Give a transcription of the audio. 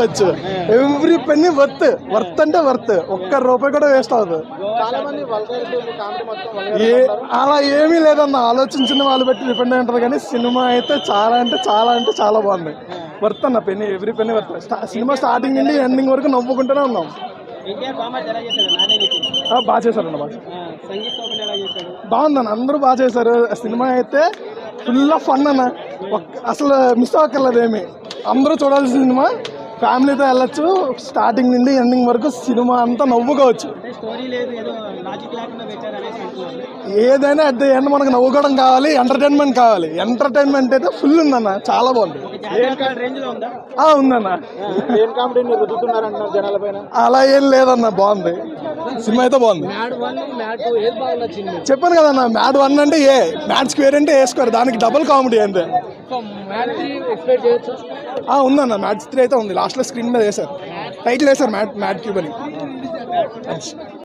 వచ్చు every penny worth worth అంటే worth. ఒక్క రూపాయి కూడా వేస్ట్ మొత్తం ఏ అలా ఏమీ లేదన్న ఆలోచించిన వాళ్ళు బట్టి డిపెండ్ అయి ఉంటుంది కానీ సినిమా అయితే చాలా అంటే చాలా అంటే చాలా బాగుంది. వర్త్ అన్న penny every penny worth. Cinema starting నుండి ఎండింగ్ వరకు నవ్వుకుంటూనే ఉన్నాం. బాగా చేశారన్న బాగా బాగుందన్న అందరూ బాగా చేశారు. సినిమా అయితే ఫుల్ ఆఫ్ ఫన్ అన్న. అసలు మిస్ అవ్వక్కర్లేదు ఏమి అందరూ చూడాల్సిన సినిమా. ఫ్యామిలీతో వెళ్ళొచ్చు. స్టార్టింగ్ నుండి ఎండింగ్ వరకు సినిమా అంతా నవ్వుకోవచ్చు ఏదైనా అట్ ద ఎండ్ మనకు నవ్వుకోవడం కావాలి ఎంటర్టైన్మెంట్ కావాలి. ఎంటర్టైన్మెంట్ అయితే ఫుల్ ఉందన్న చాలా బాగుంది. రేంజ్లో ఉందా? ఆ, ఉందన్న. అలా ఏం లేదన్న బాగుంది. సినిమా అయితే బాగుంది. చెప్పాను కదన్న మ్యాడ్ వన్ అంటే ఏ మ్యాడ్ స్క్వేర్ అంటే ఏ స్క్వేర్? దానికి డబుల్ కామెడీ అంతే. సో మ్యాడ్ త్రీ ఉందన్న అయితే ఉంది. లాస్ట్లో స్క్రీన్ మీద వేశారు. టైటిల్ వేశారు మ్యాట్ మ్యాట్ క్యూబ్ అని.